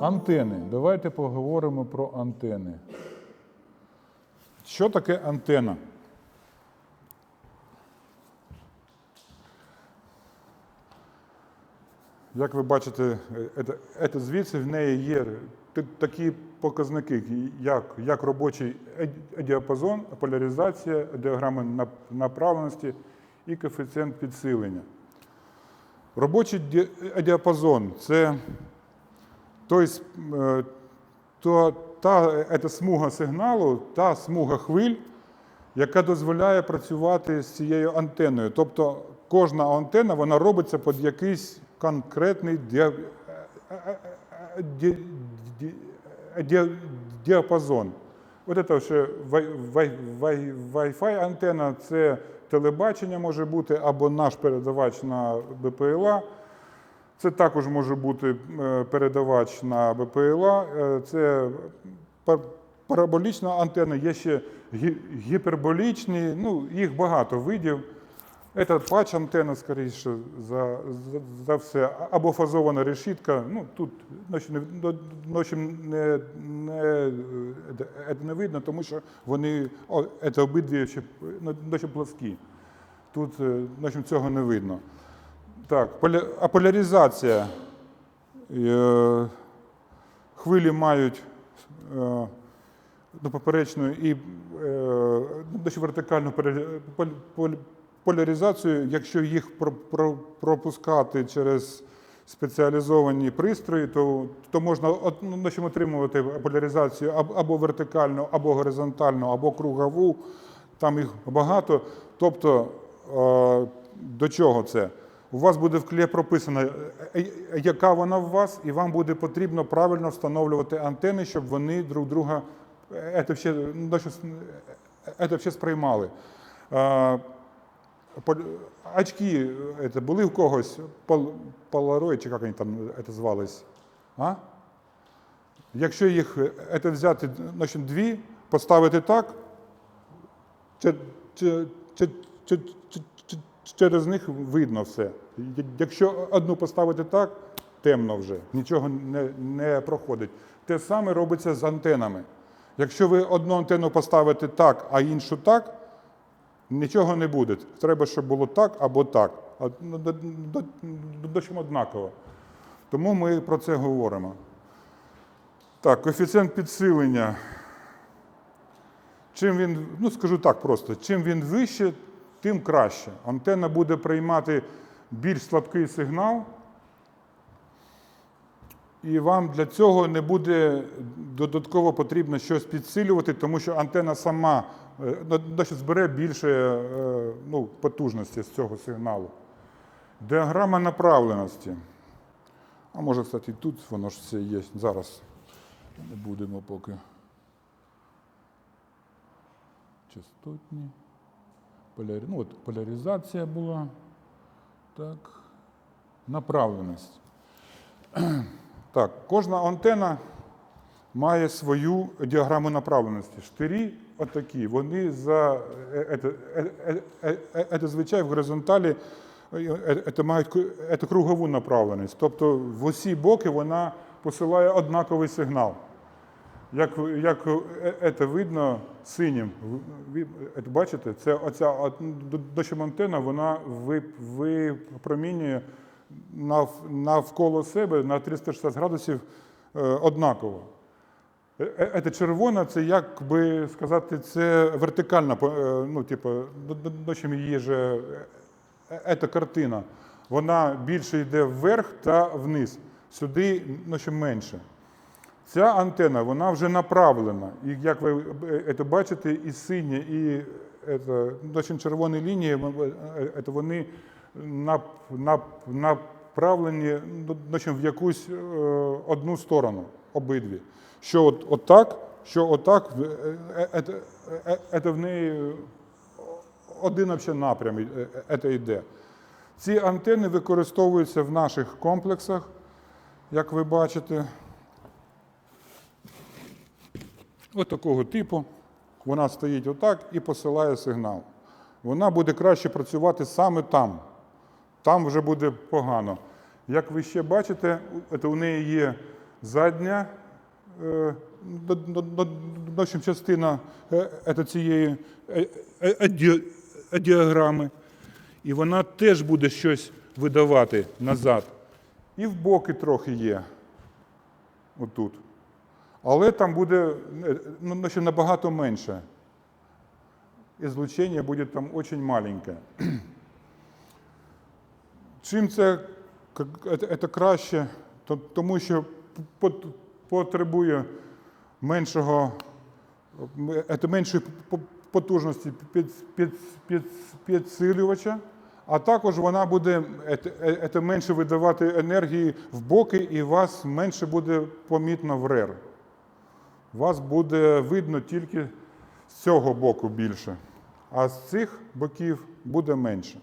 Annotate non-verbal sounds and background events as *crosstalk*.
Антени. Давайте поговоримо про антени. Що таке антена? Як ви бачите, е, е, це звідси в неї є такі показники, як, як робочий е- діапазон, поляризація, діаграми направленості і коефіцієнт підсилення. Робочий е- діапазон це той, е, то, та це смуга сигналу, та смуга хвиль, яка дозволяє працювати з цією антеною. Тобто кожна антена вона робиться під якийсь конкретний діа- е, е, е, ді- ді- е, ді- діапазон. От це ще Wi-Fi антена це телебачення може бути або наш передавач на БПЛА. Це також може бути е, передавач на БПЛА. Е, Це параболічна антенна, є ще гіперболічні, ну, їх багато видів. Це патч антенна, скоріше за, за, все, або фазована решітка. Ну, тут ночі не, ну, ночі не, не, не видно, тому що вони о, це обидві ще ну, ночі пласкі. Тут е, ночі цього не видно. Так, поля... а поляризація. Е, Хвилі мають е, ну, поперечну і е, дещо вертикальну поляризацію, якщо їх про- про- пропускати через спеціалізовані пристрої, то, то можна от- ну, отримувати поляризацію або вертикальну, або горизонтальну, або кругову. Там їх багато. Тобто, е, до чого це? У вас буде в клє прописано, е, е, яка вона в вас, і вам буде потрібно правильно встановлювати антени, щоб вони друг друга це ще, ну, сприймали. Очки е, це були в когось, Polaroid, чи як вони там це звались? А? Якщо їх е, це взяти значить, дві, поставити так, Че- че- че- че- че- че- через них видно все. Якщо одну поставити так, темно вже, нічого не, не проходить. Те саме робиться з антенами. Якщо ви одну антенну поставите так, а іншу так, нічого не буде. Треба, щоб було так або так. А, ну, до- до- до- до чим однаково. Тому ми про це говоримо. Так, коефіцієнт підсилення. Чим він, ну скажу так просто, чим він вище, тим краще. Антенна буде приймати більш слабкий сигнал, і вам для цього не буде додатково потрібно щось підсилювати, тому що антенна сама е, збере більше е, ну, потужності з цього сигналу. Діаграма направленості. А може, кстати, тут воно ж все є. Зараз не будемо поки. частотні. Полярі... Ну, от поляризація була. Так. Направленість. *clears throat* Так, кожна антена має свою діаграму направленості. Штирі отакі, вони за е, е, е, е, в горизонталі мають кругову направленість. Тобто в усі боки вона посилає однаковий сигнал. Як, як це видно синім, ви бачите, це оця от, до- вона ви- випромінює нав, навколо себе на 360 градусів однаково. Е, е, Це червона, це як би сказати, це вертикальна, е, ну, типу, дощем її же е, картина. Вона більше йде вверх та вниз. Сюди ну, ще менше. Ця антенна вона вже направлена. І як ви е, це бачите, і сині, і це, червоні лінії, е, е, це вони нап- нап- направлені ну, в якусь е, одну сторону, обидві. Що от, отак, що отак, е, е, е, це в неї один напрям це йде. Ці антени використовуються в наших комплексах, як ви бачите. Ось такого типу. Вона стоїть отак і посилає сигнал. Вона буде краще працювати саме там. там вже буде погано. Як ви ще бачите, це у неї є задня е, частина е, цієї е, ді- діаграми. І вона теж буде щось видавати назад. І в боки трохи є. Отут. Але там буде ну, ну, ще набагато менше. І злучення буде там дуже маленьке. Чим це, це- краще? Тому що потребує меншого, е, меншої потужності підсилювача, а також вона буде е, е, менше видавати енергії в боки, і вас менше буде помітно в РЕР. Вас буде видно тільки з цього боку більше, а з цих боків буде менше.